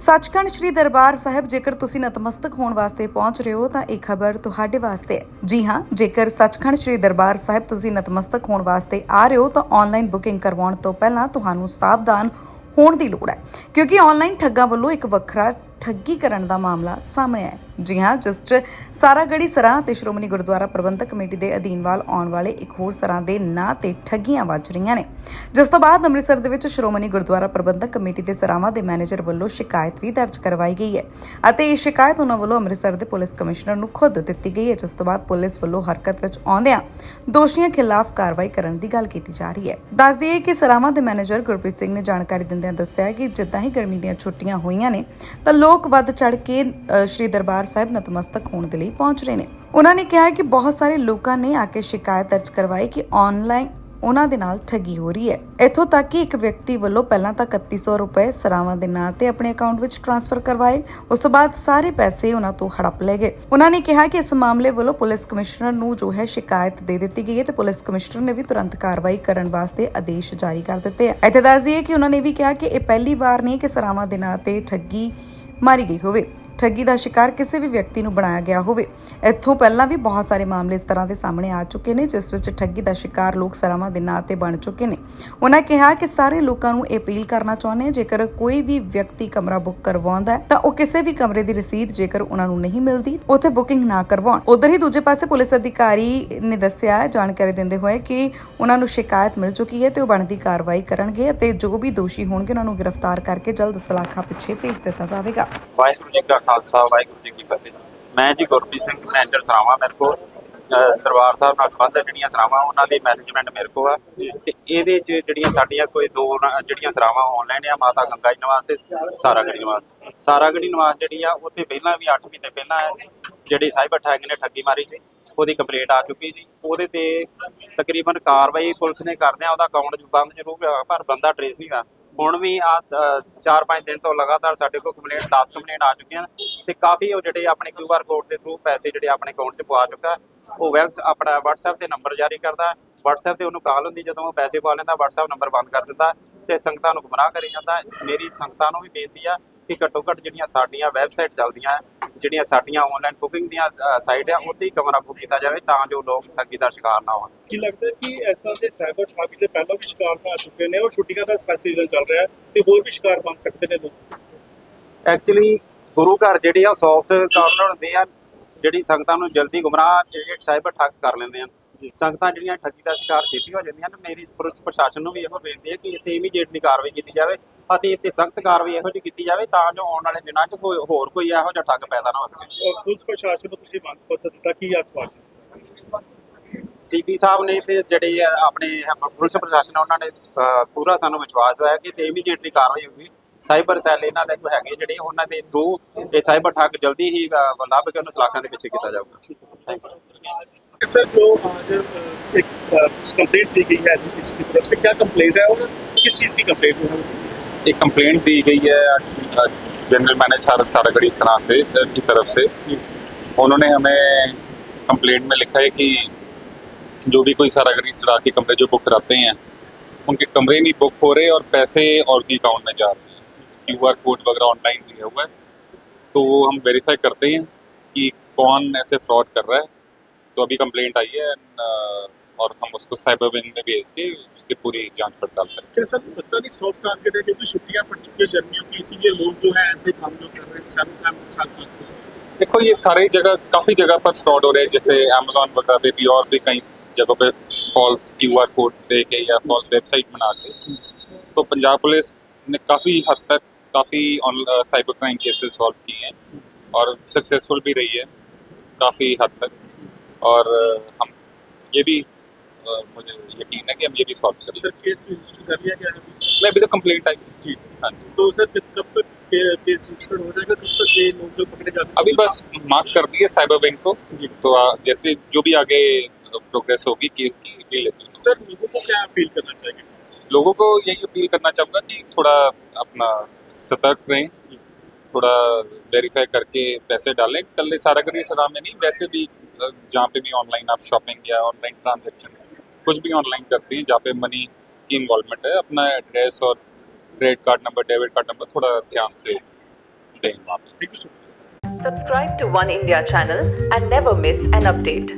ਸੱਚਖੰਡ ਸ੍ਰੀ ਦਰਬਾਰ ਸਾਹਿਬ, ਜੇਕਰ ਤੁਸੀਂ ਨਤਮਸਤਕ ਹੋਣ ਵਾਸਤੇ ਪਹੁੰਚ ਰਹੇ ਹੋ, ਤਾਂ ਇਹ ਖਬਰ ਤੁਹਾਡੇ ਵਾਸਤੇ ਹੈ। ਜੀ ਹਾਂ, ਜੇਕਰ ਸੱਚਖੰਡ ਸ੍ਰੀ ਦਰਬਾਰ ਸਾਹਿਬ ਤੁਸੀਂ ਨਤਮਸਤਕ ਹੋਣ ਵਾਸਤੇ ਆ ਰਹੇ ਹੋ, ਤਾਂ ਆਨਲਾਈਨ ਬੁਕਿੰਗ ਕਰਵਾਉਣ ਤੋਂ ਪਹਿਲਾਂ ਤੁਹਾਨੂੰ ਸਾਵਧਾਨ ਹੋਣ ਦੀ ਲੋੜ ਹੈ। ਕਿਉਂਕਿ ਆਨਲਾਈਨ ਠੱਗਾਂ ਵੱਲੋਂ ਇੱਕ ਵੱਖਰਾ ਠੱਗੀ ਕਰਨ ਦਾ ਮਾਮਲਾ ਸਾਹਮਣੇ ਆਇਆ ਜੀ ਹਾਂ, ਜਿਸ 'ਚ ਸਾਰਾਗੜੀ ਸਰਾਂ ਤੇ ਸ਼੍ਰੋਮਣੀ ਗੁਰਦੁਆਰਾ ਪ੍ਰਬੰਧਕ ਕਮੇਟੀ ਦੇ ਅਧੀਨਵਾਲ ਆਉਣ ਵਾਲੇ ਇੱਕ ਹੋਰ ਸਰਾਂ ਦੇ ਨਾਂ ਤੇ ਠੱਗੀਆਂ ਵੱਜ ਰਹੀਆਂ ਨੇ। ਜਿਸ ਤੋਂ ਬਾਅਦ ਅੰਮ੍ਰਿਤਸਰ ਦੇ ਵਿੱਚ ਸ਼੍ਰੋਮਣੀ ਗੁਰਦੁਆਰਾ ਪ੍ਰਬੰਧਕ ਕਮੇਟੀ ਦੇ ਸਰਾਵਾਂ ਦੇ ਮੈਨੇਜਰ ਵੱਲੋਂ ਸ਼ਿਕਾਇਤ ਵੀ ਦਰਜ ਕਰਵਾਈ ਗਈ ਹੈ ਅਤੇ ਇਹ ਸ਼ਿਕਾਇਤ ਉਹਨਾਂ ਵੱਲੋਂ ਅੰਮ੍ਰਿਤਸਰ ਦੇ ਪੁਲਿਸ ਕਮਿਸ਼ਨਰ ਨੂੰ ਖੁਦ ਦਿੱਤੀ ਗਈ ਹੈ, ਜਿਸ ਤੋਂ ਬਾਅਦ ਪੁਲਿਸ ਵੱਲੋਂ ਹਰਕਤ ਵਿੱਚ ਆਉਂਦਿਆਂ ਦੋਸ਼ੀਆਂ ਖਿਲਾਫ ਕਾਰਵਾਈ ਕਰਨ ਦੀ ਗੱਲ ਕੀਤੀ ਜਾ ਰਹੀ ਹੈ। ਦੱਸ ਦਈਏ ਕਿ ਸਰਾਵਾਂ ਦੇ ਮੈਨੇਜਰ ਗੁਰਪ੍ਰੀਤ ਸਿੰਘ ਨੇ ਜਾਣਕਾਰੀ ਦਿੰਦਿਆਂ ਦੱਸਿਆ ਕਿ ਜਿੱਦਾਂ ਹੀ ਗਰਮੀ ਦੀਆਂ ਛੁੱਟੀਆਂ ਹੋਈਆਂ ਨੇ, ਤਾਂ ਲੋਕ ਵੱਧ ਚੜ ਕੇ ਸ਼੍ਰੀ ਦਰਬਾਰ ਸਾਹਿਬ ਨਤਮਸਤਕ ਹੋਣ ਦੇ ਲਈ ਪਹੁੰਚ ਰਹੇ ਨੇ। ਉਹਨਾਂ ਨੇ ਕਿਹਾ ਕਿ ਬਹੁਤ ਸਾਰੇ ਲੋਕਾਂ ਨੇ ਆ ਕੇ ਸ਼ਿਕਾਇਤ ਦਰਜ ਕਰਵਾਈ ਕਿ ਆਨਲਾਈਨ ਉਹਨਾਂ ਦੇ ਨਾਲ ਠੱਗੀ ਹੋ ਰਹੀ ਹੈ। ਇੱਥੋਂ ਤੱਕ ਕਿ ਇੱਕ ਵਿਅਕਤੀ ਵੱਲੋਂ ਪਹਿਲਾਂ ਤਾਂ 3100 ਰੁਪਏ ਸਰਾਵਾਂ ਦੇ ਨਾਂ ਤੇ ਆਪਣੇ ਅਕਾਊਂਟ ਵਿੱਚ ਟ੍ਰਾਂਸਫਰ ਕਰਵਾਏ, ਉਸ ਤੋਂ ਬਾਅਦ ਸਾਰੇ ਪੈਸੇ ਉਹਨਾਂ ਤੋਂ ਹੜਪ ਲਏ ਗਏ। ਉਹਨਾਂ ਨੇ ਕਿਹਾ ਕਿ ਇਸ ਮਾਮਲੇ ਵੱਲੋਂ ਪੁਲਿਸ ਕਮਿਸ਼ਨਰ ਨੂੰ ਜੋ ਹੈ ਸ਼ਿਕਾਇਤ ਦੇ ਦਿੱਤੀ ਗਈ ਹੈ ਤੇ ਪੁਲਿਸ ਕਮਿਸ਼ਨਰ ਨੇ ਵੀ ਤੁਰੰਤ ਕਾਰਵਾਈ ਕਰਨ ਵਾਸਤੇ ਆਦੇਸ਼ ਜਾਰੀ ਕਰ ਦਿੱਤੇ ਹੈ। ਇੱਥੇ ਦੱਸ ਦਈਏ ਕਿ ਉਹਨਾਂ ਨੇ ਵੀ ਕਿਹਾ ਕਿ ਇਹ ਪਹਿਲੀ ਵਾਰ ਨਹੀਂ ਕਿ ਸਰਾਵਾਂ ਦੇ ਨਾਂ ਤੇ ਠੱਗੀ ਮਾਰੀ ਗਈ ਹੋਵੇ। ਠੱਗੀ ਦਾ ਸ਼ਿਕਾਰ ਕਿਸੇ ਵੀ ਵਿਅਕਤੀ ਨੂੰ ਬਣਾਇਆ ਗਿਆ ਹੋਵੇ। ਇੱਥੋਂ ਪਹਿਲਾਂ ਵੀ ਬਹੁਤ ਸਾਰੇ ਮਾਮਲੇ ਇਸ ਤਰ੍ਹਾਂ ਦੇ ਸਾਹਮਣੇ ਆ ਚੁੱਕੇ ਨੇ, ਜਿਸ ਵਿੱਚ ਠੱਗੀ ਦਾ ਸ਼ਿਕਾਰ ਲੋਕ ਸਰਾਵਾਂ ਦੇ ਨਾਂ ਤੇ ਬਣ ਚੁੱਕੇ ਨੇ। ਉਹਨਾਂ ਕਿਹਾ ਕਿ ਸਾਰੇ ਲੋਕਾਂ ਨੂੰ ਅਪੀਲ ਕਰਨਾ ਚਾਹੁੰਦੇ ਹਾਂ, ਜੇਕਰ ਕੋਈ ਵੀ ਵਿਅਕਤੀ ਕਮਰਾ ਬੁੱਕ ਕਰਵਾਉਂਦਾ ਹੈ, ਤਾਂ ਉਹ ਕਿਸੇ ਵੀ ਕਮਰੇ ਦੀ ਰਸੀਦ ਜੇਕਰ ਉਹਨਾਂ ਨੂੰ ਨਹੀਂ ਮਿਲਦੀ, ਉੱਥੇ ਬੁਕਿੰਗ ਨਾ ਕਰਵਾਉਣ। ਉਧਰ ਹੀ ਦੂਜੇ ਪਾਸੇ ਪੁਲਿਸ ਅਧਿਕਾਰੀ ਨੇ ਦੱਸਿਆ, ਜਾਣਕਾਰੀ ਦਿੰਦੇ ਹੋਏ ਕਿ ਉਹਨਾਂ ਨੂੰ ਸ਼ਿਕਾਇਤ ਮਿਲ ਚੁੱਕੀ ਹੈ ਤੇ ਉਹ ਬਣਦੀ ਕਾਰਵਾਈ ਕਰਨਗੇ ਅਤੇ ਜੋ ਵੀ ਦੋਸ਼ੀ ਹੋਣਗੇ ਉਹਨਾਂ ਨੂੰ ਗ੍ਰਿਫਤਾਰ ਕਰਕੇ ਜਲਦ ਸਲਾਖਾ ਪਿੱਛੇ ਭੇਜ ਦਿੱਤਾ ਜਾਵੇਗਾ। ਵਾਹਿਗੁਰੂ ਜੀ ਕਾ ਖਾਲਸਾ ਵਾਹਿਗੁਰੂ ਜੀ ਕੀ ਫਤਿਹ। ਮੈਂ ਜੀ ਗੁਰਪ੍ਰੀਤ ਸਿੰਘ ਮੈਨੇਜਰ ਸਰਾਵਾਂ ਮੇਰੇ ਕੋਲ। ਦਰਬਾਰ ਸਾਹਿਬ ਨਾਲ ਸੰਬੰਧ ਜਿਹੜੀਆਂ ਸਰਾਵਾਂ ਉਹਨਾਂ ਦੀ ਮੈਨੇਜਮੈਂਟ ਮੇਰੇ ਕੋਲ ਆ। ਤੇ ਇਹਦੇ ਚ ਜਿਹੜੀਆਂ ਸਾਡੀਆਂ ਕੋਈ ਦੋ ਜਿਹੜੀਆਂ ਸਰਾਵਾਂ ਆਨਲਾਈਨ ਆ ਮਾਤਾ ਗੰਗਾ ਜੀ ਨਿਵਾਸ ਤੇ ਸਾਰਾਗੜੀ ਨਿਵਾਸ। ਸਾਰਾਗੜੀ ਨਿਵਾਸ ਜਿਹੜੀ ਆ ਤੇ ਪਹਿਲਾਂ ਵੀ 8 ਮਹੀਨੇ ਪਹਿਲਾਂ ਜਿਹੜੀ ਸਾਈਬਰ ਠੱਗ ਨੇ ਠੱਗੀ ਮਾਰੀ ਸੀ ਉਹਦੀ ਕੰਪਲੇਂਟ ਆ ਚੁੱਕੀ ਸੀ। ਉਹਦੇ ਤੇ ਤਕਰੀਬਨ ਕਾਰਵਾਈ ਪੁਲਿਸ ਨੇ ਕਰਦਿਆਂ ਉਹਦਾ ਅਕਾਊਂਟ ਬੰਦ ਜ਼ਰੂਰ ਹੋਇਆ ਪਰ ਬੰਦਾ ਟ੍ਰੇਸ ਨਹੀਂ ਹੋਇਆ ਹੁਣ ਵੀ ਆ 4-5 ਦਿਨ ਤੋਂ ਲਗਾਤਾਰ ਸਾਡੇ ਕੋਲ ਕੰਪਲੇਂਟ 10 ਕੰਪਲੇਂਟ ਆ ਚੁੱਕੀਆਂ ਨੇ ਤੇ ਕਾਫੀ ਉਹ ਜਿਹੜੇ ਆਪਣੇ QR ਕੋਡ ਦੇ ਥਰੂ ਪੈਸੇ ਜਿਹੜੇ ਆਪਣੇ ਅਕਾਊਂਟ 'ਚ ਪਵਾ ਚੁੱਕਾ। ਉਹ ਵੈਬ ਆਪਣਾ WhatsApp ਤੇ ਨੰਬਰ ਜਾਰੀ ਕਰਦਾ। WhatsApp ਤੇ ਉਹਨੂੰ ਕਾਲ ਹੁੰਦੀ, ਜਦੋਂ ਉਹ ਪੈਸੇ ਪਾ ਲੈਂਦਾ, WhatsApp ਨੰਬਰ ਬੰਦ ਕਰ ਦਿੰਦਾ ਤੇ ਸੰਗਤਾਂ ਨੂੰ ਗੁੰਮਰਾਹ ਕਰੀ ਜਾਂਦਾ। ਮੇਰੀ ਸੰਗਤਾਂ ਨੂੰ ਵੀ ਬੇਨਤੀ ਆ ਕਿ ਘੱਟੋ ਘੱਟ ਜਿਹੜੀਆਂ ਸਾਡੀਆਂ ਵੈਬਸਾਈਟ ਚੱਲਦੀਆਂ ਜਿਹੜੀਆਂ ਸਾਡੀਆਂ ਆਨਲਾਈਨ ਬੁਕਿੰਗ ਦੀਆਂ ਸਾਈਟ ਆ ਉੱਤੇ ਹੀ ਕਮਰਾ ਬੁੱਕ ਕੀਤਾ ਜਾਵੇ ਤਾਂ ਜੋ ਲੋਕ ਠੱਗੀ ਦਾ ਸ਼ਿਕਾਰ ਨਾ ਹੋਣ। ਕੀ ਲੱਗਦਾ ਕਿ ਇਸ ਤਰ੍ਹਾਂ ਦੇ ਸਾਈਬਰ ਠੱਗੀ ਦੇ ਪਹਿਲਾਂ ਵੀ ਸ਼ਿਕਾਰ ਪਾ ਚੁੱਕੇ ਨੇ ਔਰ ਛੁੱਟੀਆਂ ਦਾ ਸੀਜ਼ਨ ਚੱਲ ਰਿਹਾ ਹੈ ਤੇ ਹੋਰ ਵੀ ਸ਼ਿਕਾਰ ਬਣ ਸਕਦੇ ਨੇ ਲੋਕ? ਐਕਚੁਅਲੀ ਗੁਰੂ ਘਰ ਜਿਹੜੇ ਆ ਸੌਫਟ ਕਾਰਨਰ ਹੁੰਦੇ ਆ ਜਿਹੜੀ ਸੰਗਤਾਂ ਨੂੰ ਜਲਦੀ ਗੁੰਮਰਾਹ ਜਿਹੜੇ ਸਾਈਬਰ ਠੱਗ ਕਰ ਲੈਂਦੇ ਆ ਸੰਗਤਾਂ ਜਿਹੜੀਆਂ ਠੱਗੀ ਦਾ ਸ਼ਿਕਾਰ ਛੇਤੀ ਹੋ ਜਾਂਦੀਆਂ ਨੇ ਮੇਰੀ ਪੁਲਿਸ ਪ੍ਰਸ਼ਾਸਨ ਨੂੰ ਵੀ ਇਹੋ ਬੇਨਤੀ ਹੈ ਕਿ ਇੱਥੇ ਇਮੀਡੀਏਟਲੀ ਕਾਰਵਾਈ ਕੀਤੀ ਜਾਵੇ। ਅਤੇ ਇੱਥੇ ਸਖਤ ਕਾਰਵਾਈ ਇਹੋ ਜਿਹੀ ਕੀਤੀ ਜਾਵੇ ਤਾਂ ਜੋ ਆਉਣ ਵਾਲੇ ਦਿਨਾਂ 'ਚ ਕੋਈ ਹੋਰ ਕੋਈ ਇਹੋ ਜਿਹਾ ਠੱਗ ਪੈਦਾ ਨਾ ਹੋ ਸਕੇ ਔਰ ਪੁਲਿਸ ਪ੍ਰਸ਼ਾਸਨ ਨੂੰ ਤੁਸੀਂ ਮੰਗ ਪੱਤਰ ਦਿੱਤਾ ਕੀ ਆਸਵਾਸ ਸੀਪੀ ਸਾਹਿਬ ਨੇ ਤੇ ਜਿਹੜੇ ਆ ਆਪਣੇ ਪੁਲਿਸ ਪ੍ਰਸ਼ਾਸਨ ਆ, ਉਹਨਾਂ ਨੇ ਅਹ, ਪੂਰਾ ਸਾਨੂੰ ਵਿਸ਼ਵਾਸ ਦਵਾਇਆ ਕਿ ਤੇ ਇਮੀਡੀਏਟਲੀ ਕਾਰਵਾਈ ਹੋਊਗੀ ਸਾਈਬਰ ਸੈੱਲ ਇਹਨਾਂ ਦੇ ਜੋ ਹੈਗੇ ਜਿਹੜੇ ਉਹਨਾਂ ਦੇ ਥਰੂ ਇਹ ਸਾਈਬਰ ਠੱਗ ਜਲਦੀ ਹੀ ਅਹ, ਲੱਭ ਕੇ ਉਹਨੂੰ ਸਲਾਖਾਂ ਦੇ ਪਿੱਛੇ ਕੀਤਾ ਜਾਊਗਾ ਥੈਂਕ ਯੂ सर जो आज अ, एक कंप्लेंट दी गई है इसकी तरफ से क्या कंप्लेंट है और किस चीज़ की कंप्लेंट है एक कंप्लेंट दी गई है आज जनरल मैनेजर सारागढ़ी सना से की तरफ़ से। उन्होंने हमें कंप्लेंट में लिखा है कि जो भी कोई सारागढ़ी सड़ा के कमरे जो बुक कराते हैं उनके कमरे नहीं बुक हो रहे और पैसे और भी अकाउंट में जा रहे हैं। क्यू आर कोड वगैरह ऑनलाइन दिया हुआ है। तो हम वेरीफाई करते हैं कि कौन ऐसे फ्रॉड कर रहा है। तो अभी कंप्लेंट आई है अ, और हम उसको साइबर विंग में भेज के उसकी पूरी जाँच पड़ताल करेंगे। क्या सर पता नहीं सॉफ्ट टारगेट है क्योंकि छुट्टियाँ पड़ चुकी है गर्मियों की इसीलिए लोग जो है ऐसे काम जो कर रहे हैं शाम टाइम से छात्र देखो ये सारी जगह काफ़ी जगह पर फ्रॉड हो रहे हैं जैसे अमेजोन वगैरह पे भी और भी कई जगहों पे फॉल्स क्यू आर कोड दे के या फॉल्स वेबसाइट बना के। तो पंजाब पुलिस ने काफ़ी हद तक काफ़ी साइबर क्राइम केसेस सॉल्व किए हैं और सक्सेसफुल भी रही है काफ़ी हद तक। और हम ये भी मुझे यकीन है कि हम ये भी सॉल्व करेंगे सर केस रजिस्टर कर लिया गया है मैं अभी तो कंप्लेंट आई थी। जी। हाँ जी। तो सर कब तक केस रजिस्टर हो जाएगा? कब तक ये लोग जो पकड़े जा अभी बस मार्क कर दिए साइबर बैंक को। तो जैसे जो भी आगे प्रोग्रेस होगी केस की भी लेती सर लोगों को क्या अपील करना चाहिए? लोगों को यही अपील करना चाहूँगा कि थोड़ा अपना सतर्क रहें। थोड़ा वेरीफाई करके पैसे डालें। कल सारा करिए सलाम में नहीं, वैसे भी जहाँ पे भी ऑनलाइन आप शॉपिंग या ऑनलाइन ट्रांजेक्शन कुछ भी ऑनलाइन करते हैं, जहाँ पे मनी की इन्वॉल्वमेंट है, अपना एड्रेस और credit card number debit card number थोड़ा ध्यान से हैं वहाँ पे। Thank you so much Subscribe to One India channel and never miss an update.